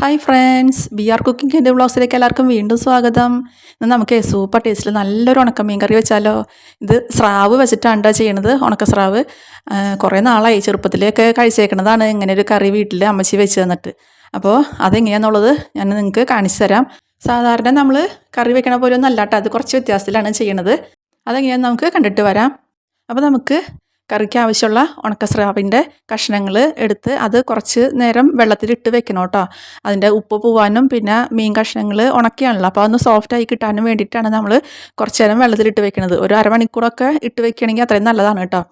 Hi friends B R cooking വ്ളോഗ്സിലേക്ക് എല്ലാവർക്കും വീണ്ടും സ്വാഗതം. ഇന്ന് നമുക്ക് സൂപ്പർ ടേസ്റ്റിൽ നല്ലൊരു ഉണക്കമീൻ കറി വെച്ചാലോ? ഇത് സ്രാവ് വെച്ചിട്ടാണ് ചെയ്യണത് ഉണക്ക സ്രാവ്. കുറേ നാളായി ചെറുപ്പത്തിലൊക്കെ കഴിച്ചേക്കുന്നതാണ് ഇങ്ങനെ ഒരു കറി വീട്ടിൽ അമ്മച്ചി വെച്ച് തന്നിട്ട്. അപ്പോൾ അതെങ്ങനെയാണെന്നുള്ളത് ഞാൻ നിങ്ങൾക്ക് കാണിച്ചു തരാം. സാധാരണ നമ്മൾ കറി വെക്കണ പോലെ ഒന്നും അല്ലാട്ടോ അത് കുറച്ച് വ്യത്യാസത്തിലാണ് ചെയ്യണത്. അതെങ്ങനെയാണെന്ന് നമുക്ക് കണ്ടിട്ട് വരാം. അപ്പോൾ നമുക്ക് കറിക്ക് ആവശ്യമുള്ള ഉണക്ക സ്രാവിന്റെ കഷ്ണങ്ങൾ എടുത്ത് അത് കുറച്ച് നേരം വെള്ളത്തിലിട്ട് വെക്കണം കേട്ടോ. അതിന്റെ ഉപ്പ് പോവാനും പിന്നെ മീൻ കഷ്ണങ്ങൾ ഉണക്കിയാണല്ലോ. അപ്പോൾ അതൊന്ന് സോഫ്റ്റ് ആയി കിട്ടാനും വേണ്ടിയിട്ടാണ് നമ്മൾ കുറച്ച് നേരം വെള്ളത്തിലിട്ട് വെക്കുന്നത് ഒരു അരമണിക്കൂറൊക്കെ ഇട്ട് വെക്കുകയാണെങ്കിൽ അത്രയും നല്ലതാണ് കേട്ടോ.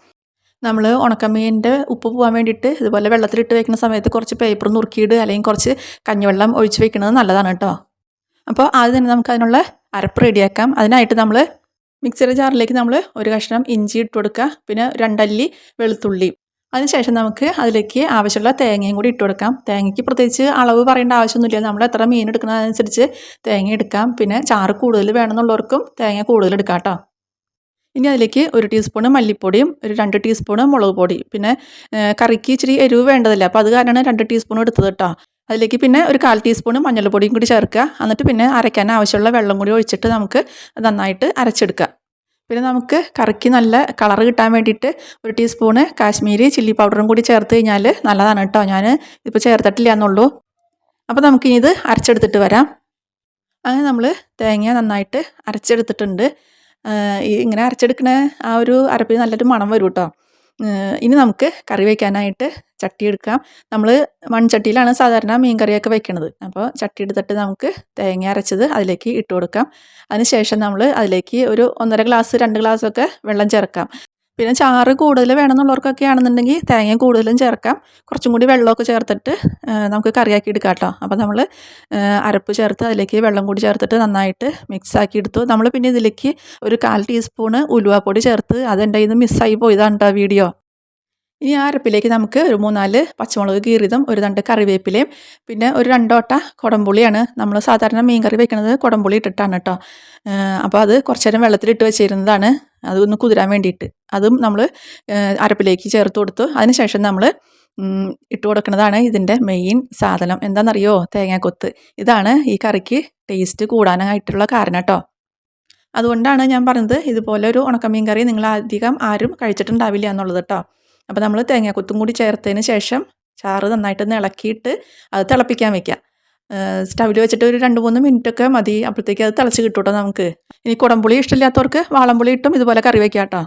നമ്മൾ ഉണക്കമീനിന്റെ ഉപ്പ് പോകാൻ വേണ്ടിയിട്ട് ഇതുപോലെ വെള്ളത്തിലിട്ട് വെക്കുന്ന സമയത്ത് കുറച്ച് പേപ്പർ നുറുക്കിയിടുക അല്ലെങ്കിൽ കുറച്ച് കഞ്ഞിവെള്ളം ഒഴിച്ച് വെക്കുന്നത് നല്ലതാണ് കേട്ടോ. അപ്പോൾ ആദ്യം തന്നെ നമുക്ക് അതിനുള്ള അരപ്പ് റെഡിയാക്കാം അതിനായിട്ട് നമ്മൾ മിക്സിയുടെ ജാറിലേക്ക് നമ്മൾ ഒരു കഷ്ണം ഇഞ്ചി ഇട്ട് കൊടുക്കുക. പിന്നെ രണ്ടല്ലി വെളുത്തുള്ളി. അതിനുശേഷം നമുക്ക് അതിലേക്ക് ആവശ്യമുള്ള തേങ്ങയും കൂടി ഇട്ട് കൊടുക്കാം. തേങ്ങയ്ക്ക് പ്രത്യേകിച്ച് അളവ് പറയേണ്ട ആവശ്യമൊന്നുമില്ല. നമ്മൾ എത്ര മീൻ എടുക്കുന്നതനുസരിച്ച് തേങ്ങ എടുക്കാം. പിന്നെ ചാറ് കൂടുതൽ വേണമെന്നുള്ളവർക്കും തേങ്ങ കൂടുതൽ എടുക്കാം കേട്ടോ. ഇനി അതിലേക്ക് ഒരു ടീസ്പൂണ് മല്ലിപ്പൊടിയും ഒരു രണ്ട് ടീസ്പൂണ് മുളക് പൊടി. പിന്നെ കറിക്ക് ഇച്ചിരി എരിവ് വേണ്ടതില്ല? അപ്പോൾ അത് കാരണമാണ് രണ്ട് ടീസ്പൂൺ എടുത്തത് കേട്ടോ. അതിലേക്ക് പിന്നെ ഒരു കാൽ ടീസ്പൂൺ മഞ്ഞൾപ്പൊടിയും കൂടി ചേർക്കുക. എന്നിട്ട് പിന്നെ അരയ്ക്കാൻ ആവശ്യമുള്ള വെള്ളം കൂടി ഒഴിച്ചിട്ട് നമുക്ക് നന്നായിട്ട് അരച്ചെടുക്കുക. പിന്നെ നമുക്ക് കറിക്ക് നല്ല കളർ കിട്ടാൻ വേണ്ടിയിട്ട് ഒരു ടീസ്പൂണ് കാശ്മീരി ചില്ലി പൗഡറും കൂടി ചേർത്ത് കഴിഞ്ഞാൽ നല്ലതാണ് കേട്ടോ. ഞാൻ ഇപ്പോൾ ചേർത്തിട്ടില്ല എന്നുള്ളൂ. അപ്പോൾ നമുക്കിനി ഇത് അരച്ചെടുത്തിട്ട് വരാം. അങ്ങനെ നമ്മൾ തേങ്ങ നന്നായിട്ട് അരച്ചെടുത്തിട്ടുണ്ട്. ഇങ്ങനെ അരച്ചെടുക്കണ ആ ഒരു അരപ്പിന് നല്ലൊരു മണം വരും കേട്ടോ. ഇനി നമുക്ക് കറി വയ്ക്കാനായിട്ട് ചട്ടി എടുക്കാം. നമ്മൾ മൺചട്ടിയിലാണ് സാധാരണ മീൻ കറിയൊക്കെ വെക്കുന്നത് അപ്പോൾ ചട്ടി എടുത്തിട്ട് നമുക്ക് തേങ്ങ അരച്ചത് അതിലേക്ക് ഇട്ട് കൊടുക്കാം. അതിനുശേഷം നമ്മൾ അതിലേക്ക് ഒരു ഒന്നര ഗ്ലാസ് രണ്ട് ഗ്ലാസ്സൊക്കെ വെള്ളം ചേർക്കാം. പിന്നെ ചാറ് കൂടുതൽ വേണമെന്നുള്ളവർക്കൊക്കെ ആണെന്നുണ്ടെങ്കിൽ തേങ്ങ കൂടുതലും ചേർക്കാം. കുറച്ചും കൂടി വെള്ളമൊക്കെ ചേർത്തിട്ട് നമുക്ക് കറിയാക്കി എടുക്കാം കേട്ടോ. അപ്പോൾ നമ്മൾ അരപ്പ് ചേർത്ത് അതിലേക്ക് വെള്ളം കൂടി ചേർത്തിട്ട് നന്നായിട്ട് മിക്സ് ആക്കി എടുത്തു. നമ്മൾ പിന്നെ ഇതിലേക്ക് ഒരു കാൽ ടീസ്പൂണ് ഉലുവാപ്പൊടി ചേർത്ത് അതെന്റെ ഇത് മിസ്സായി പോയതാണ് കേട്ടോ വീഡിയോ ഇനി ആ അരപ്പിലേക്ക് നമുക്ക് ഒരു മൂന്നാൽ പച്ചമുളക് കീറിയതും ഒരു രണ്ട് കറിവേപ്പിലയും പിന്നെ ഒരു രണ്ടോട്ട കുടംപുളിയാണ്. നമ്മൾ സാധാരണ മീൻ കറി വെക്കുന്നത് കുടംപുളി ഇട്ടിട്ടാണ് കേട്ടോ അപ്പോൾ അത് കുറച്ച് നേരം വെള്ളത്തിലിട്ട് വെച്ചിരുന്നതാണ്. അതൊന്ന് കുതിരാൻ വേണ്ടിയിട്ട്. അതും നമ്മൾ അരപ്പിലേക്ക് ചേർത്ത് കൊടുത്തു. അതിനുശേഷം നമ്മൾ ഇട്ട് കൊടുക്കുന്നതാണ് ഇതിന്റെ മെയിൻ സാധനം. എന്താണെന്നറിയോ തേങ്ങാക്കൊത്ത്. ഇതാണ് ഈ കറിക്ക് ടേസ്റ്റ് കൂടാനായിട്ടുള്ള കാരണം കേട്ടോ അതുകൊണ്ടാണ് ഞാൻ പറഞ്ഞത് ഇതുപോലെ ഒരു ഉണക്കമീൻ കറി നിങ്ങൾ അധികം ആരും കഴിച്ചിട്ടുണ്ടാവില്ല എന്നുള്ളത് കേട്ടോ അപ്പോൾ നമ്മൾ തേങ്ങാക്കൊത്തും കൂടി ചേർത്തതിന് ശേഷം ചാറ് നന്നായിട്ടൊന്ന് ഇളക്കിയിട്ട് അത് തിളപ്പിക്കാൻ വെക്കാം സ്റ്റൗവിൽ വെച്ചിട്ട് ഒരു രണ്ട് മൂന്ന് മിനിറ്റൊക്കെ മതി. അപ്പോഴത്തേക്ക് അത് തിളച്ച് കിട്ടും കേട്ടോ നമുക്ക്. ഇനി കുടംപുളി ഇഷ്ടമില്ലാത്തവർക്ക് വാളംപുളി ഇട്ടും ഇതുപോലെ കറി വയ്ക്കാം കേട്ടോ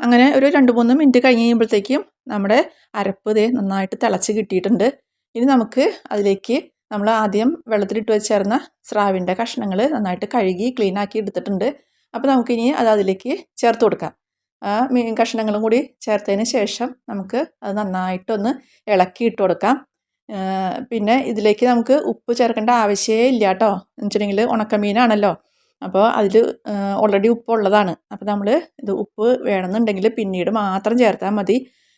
അങ്ങനെ ഒരു രണ്ട് മൂന്ന് മിനിറ്റ് കഴിഞ്ഞ് കഴിയുമ്പോഴത്തേക്കും നമ്മുടെ അരപ്പ് ഇതേ നന്നായിട്ട് തിളച്ച് കിട്ടിയിട്ടുണ്ട്. ഇനി നമുക്ക് അതിലേക്ക് നമ്മൾ ആദ്യം വെള്ളത്തിലിട്ട് വെച്ചേർന്ന സ്രാവിന്റെ കഷ്ണങ്ങൾ നന്നായിട്ട് കഴുകി ക്ലീൻ ആക്കി എടുത്തിട്ടുണ്ട്. അപ്പോൾ നമുക്കിനി അത് അതിലേക്ക് ചേർത്ത് കൊടുക്കാം. ആ മീൻ കഷ്ണങ്ങളും കൂടി ചേർത്തതിന് ശേഷം നമുക്ക് അത് നന്നായിട്ടൊന്ന് ഇളക്കി ഇട്ട് കൊടുക്കാം. പിന്നെ ഇതിലേക്ക് നമുക്ക് ഉപ്പ് ചേർക്കേണ്ട ആവശ്യമേ ഇല്ല കേട്ടോ. എന്ന് വെച്ചിട്ടുണ്ടെങ്കിൽ ഉണക്കമീനാണല്ലോ. അപ്പോൾ അതിൽ ഓൾറെഡി ഉപ്പ് ഉള്ളതാണ് അപ്പോൾ നമ്മൾ ഇത് ഉപ്പ് വേണമെന്നുണ്ടെങ്കിൽ പിന്നീട് മാത്രം ചേർത്താൽ മതി.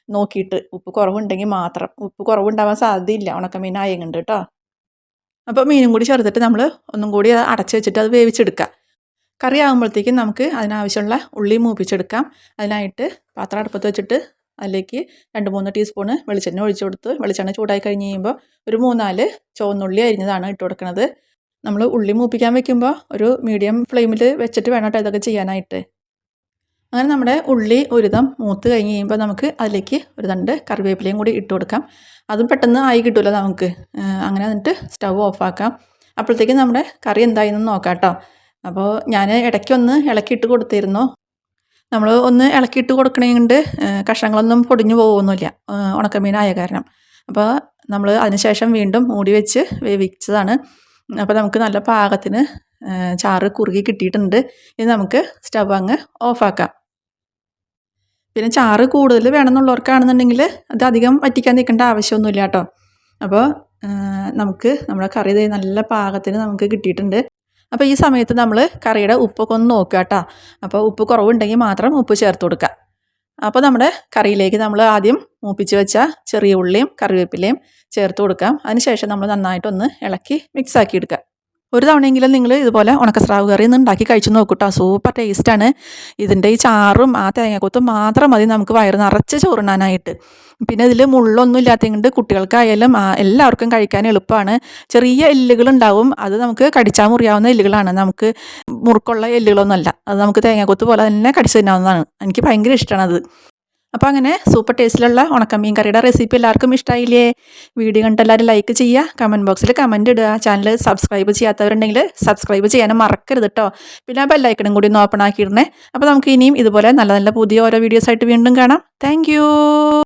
നോക്കിയിട്ട് ഉപ്പ് കുറവുണ്ടെങ്കിൽ മാത്രം. ഉപ്പ് കുറവുണ്ടാവാൻ സാധ്യതയില്ല. ഉണക്കമീൻ ആയതുകൊണ്ട് കേട്ടോ. അപ്പോൾ മീനും കൂടി ചേർത്തിട്ട് നമ്മൾ ഒന്നും കൂടി അടച്ച് വെച്ചിട്ട് അത് വേവിച്ചെടുക്കുക. കറി ആകുമ്പോഴത്തേക്കും നമുക്ക് അതിനാവശ്യമുള്ള ഉള്ളി മൂപ്പിച്ചെടുക്കാം. അതിനായിട്ട് പാത്രം അടുപ്പത്ത് വെച്ചിട്ട് അതിലേക്ക് രണ്ട് മൂന്ന് ടീസ്പൂണ് വെളിച്ചെണ്ണ ഒഴിച്ചു കൊടുത്ത് വെളിച്ചെണ്ണ ചൂടായി കഴിഞ്ഞ് കഴിയുമ്പോൾ ഒരു മൂന്നാൽ ചുവന്നുള്ളി അരിഞ്ഞതാണ് ഇട്ട് കൊടുക്കുന്നത്. നമ്മൾ ഉള്ളി മൂപ്പിക്കാൻ വെക്കുമ്പോൾ ഒരു മീഡിയം ഫ്ലെയിമിൽ വെച്ചിട്ട് വേണം കേട്ടോ ഇതൊക്കെ ചെയ്യാനായിട്ട്. അങ്ങനെ നമ്മുടെ ഉള്ളി ഒരുതം മൂത്ത് കഴിഞ്ഞ് കഴിയുമ്പോൾ നമുക്ക് അതിലേക്ക് ഒരു തണ്ട് കറിവേപ്പിലയും കൂടി ഇട്ട് കൊടുക്കാം. അതും പെട്ടെന്ന് ആയി കിട്ടുമല്ലോ നമുക്ക്. അങ്ങനെ എന്നിട്ട് സ്റ്റൗ ഓഫാക്കാം. അപ്പോഴത്തേക്കും നമ്മുടെ കറി എന്തായെന്ന് നോക്കാം കേട്ടോ. അപ്പോൾ ഞാൻ ഇടയ്ക്കൊന്ന് ഇളക്കിയിട്ട് കൊടുത്തിരുന്നു. നമ്മൾ ഒന്ന് ഇളക്കിയിട്ട് കൊടുക്കണേണ്ട് കഷ്ണങ്ങളൊന്നും പൊടിഞ്ഞു പോകുന്നില്ല ഉണക്കമീനായ കാരണം. അപ്പോൾ നമ്മൾ അതിനുശേഷം വീണ്ടും മൂടി വെച്ച് വേവിച്ചതാണ്. അപ്പോൾ നമുക്ക് നല്ല പാകത്തിന് ചാറ് കുറുകി കിട്ടിയിട്ടുണ്ട്. ഇനി നമുക്ക് സ്റ്റവ് അങ്ങ് ഓഫാക്കാം. പിന്നെ ചാറ് കൂടുതൽ വേണമെന്നുള്ളവർക്കാണെന്നുണ്ടെങ്കിൽ അത് അധികം വറ്റിക്കാൻ നിൽക്കേണ്ട ആവശ്യമൊന്നുമില്ല കേട്ടോ. അപ്പോൾ നമുക്ക് നമ്മുടെ കറി നല്ല പാകത്തിന് നമുക്ക് കിട്ടിയിട്ടുണ്ട്. അപ്പോൾ ഈ സമയത്ത് നമ്മൾ കറിയുടെ ഉപ്പൊക്കെ ഒന്ന് നോക്കുക കേട്ടോ. അപ്പോൾ ഉപ്പ് കുറവുണ്ടെങ്കിൽ മാത്രം ഉപ്പ് ചേർത്ത് കൊടുക്കുക. അപ്പോൾ നമ്മുടെ കറിയിലേക്ക് നമ്മൾ ആദ്യം മൂപ്പിച്ച് വെച്ച ചെറിയ ഉള്ളിയും കറിവേപ്പിലയും ചേർത്ത് കൊടുക്കാം. അതിനുശേഷം നമ്മൾ നന്നായിട്ടൊന്ന് ഇളക്കി മിക്സ് ആക്കി എടുക്കുക. ഒരു തവണയെങ്കിലും നിങ്ങൾ ഇതുപോലെ ഉണക്കസ്രാവ് കറി ഒന്ന് ഉണ്ടാക്കി കഴിച്ചു നോക്കൂട്ടോ. സൂപ്പർ ടേസ്റ്റാണ്. ഇതിന്റെ ഈ ചാറും ആ തേങ്ങക്കൊത്തും മാത്രം മതി നമുക്ക് വയറ് നിറച്ച് ചോറുണ്ണാനായിട്ട്. പിന്നെ ഇതിൽ മുള്ളൊന്നും ഇല്ലാത്തതുകൊണ്ട് കുട്ടികൾക്കായാലും എല്ലാവർക്കും കഴിക്കാൻ എളുപ്പമാണ്. ചെറിയ എല്ലുകളുണ്ടാവും. അത് നമുക്ക് കടിച്ചാൽ മുറിയാവുന്ന എല്ലുകളാണ്. നമുക്ക് മുറുക്കുള്ള എല്ലുകളൊന്നുമല്ല. അത് നമുക്ക് തേങ്ങാക്കൊത്ത് പോലെ തന്നെ കടിച്ചു തിന്നാവുന്നതാണ്. എനിക്ക് ഭയങ്കര ഇഷ്ടമാണ് അത് അപ്പോൾ അങ്ങനെ സൂപ്പർ ടേസ്റ്റിലുള്ള ഉണക്കമീൻ കറിയുടെ റെസിപ്പി എല്ലാവർക്കും ഇഷ്ടമായില്ലേ വീഡിയോ കണ്ട് എല്ലാവരും ലൈക്ക് ചെയ്യുക. കമന്റ് ബോക്സിൽ കമന്റ് ഇടുക. ചാനൽ സബ്സ്ക്രൈബ് ചെയ്യാത്തവരുണ്ടെങ്കിൽ സബ്സ്ക്രൈബ് ചെയ്യാനും മറക്കരുത് കേട്ടോ പിന്നെ ആ ബെല്ലൈക്കണും കൂടി ഒന്ന് ഓപ്പൺ ആക്കിയിരുന്നേ. അപ്പോൾ നമുക്ക് ഇനിയും ഇതുപോലെ നല്ല നല്ല പുതിയ ഓരോ വീഡിയോസ് ആയിട്ട് വീണ്ടും കാണാം. താങ്ക്